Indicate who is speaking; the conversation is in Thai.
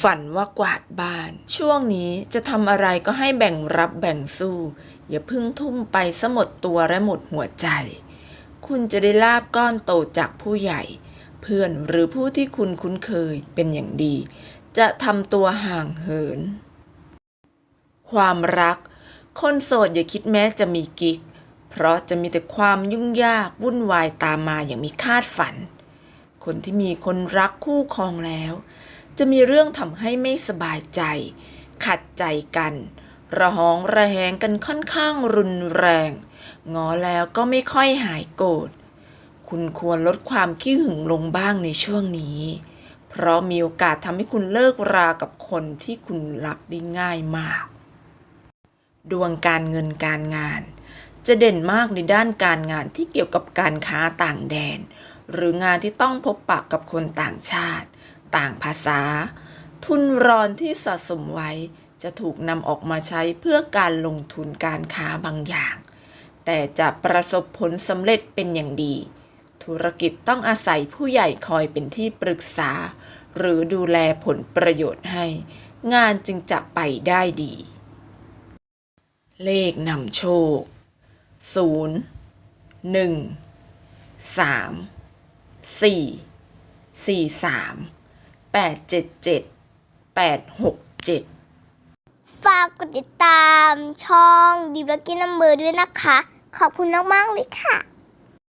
Speaker 1: ฝันว่ากวาดบ้าน ช่วงนี้จะทำอะไรก็ให้แบ่งรับแบ่งสู้ อย่าพึ่งทุ่มไปสมดตัวและหมดหัวใจ คุณจะได้ลาบก้อนโตจากผู้ใหญ่ เพื่อนหรือผู้ที่คุณคุ้นเคยเป็นอย่างดี จะทำตัวห่างเหิน ความรัก คนโสดอย่าคิดแม้จะมีกิ๊ก เพราะจะมีแต่ความยุ่งยากวุ่นวายตามมาอย่างมีคาดฝัน คนที่มีคนรักคู่ครองแล้ว จะมีเรื่องทำให้ไม่สบายใจ ขัดใจกัน ระหองระแหงกันค่อนข้างรุนแรง งอแล้วก็ไม่ค่อยหายโกรธ คุณควรลดความขี้หึงลงบ้างในช่วงนี้ เพราะมีโอกาสทำให้คุณเลิกรากับคนที่คุณรักได้ง่ายมาก ดวงการเงินการงาน จะเด่นมากในด้านการงานที่เกี่ยวกับการค้าต่างแดน หรืองานที่ต้องพบปะกับคนต่างชาติ ต่างภาษา ทุนรอนที่สะสมไว้จะถูกนำออกมาใช้เพื่อการลงทุนการค้าบางอย่าง แต่จะประสบผลสำเร็จเป็นอย่างดี ธุรกิจต้องอาศัยผู้ใหญ่คอยเป็นที่ปรึกษา หรือดูแลผลประโยชน์ให้ งานจึงจะไปได้ดี เลขนำโชคศูนย์หนึ่ง สามสี่สี่สามแปดเจ็ดเจ็ดแปดหกเจ็ด
Speaker 2: ฝากกดติดตามช่องดีบล็อกกี้นัมเบอร์ด้วยนะคะ ขอบคุณมาก ๆ เลยค่ะ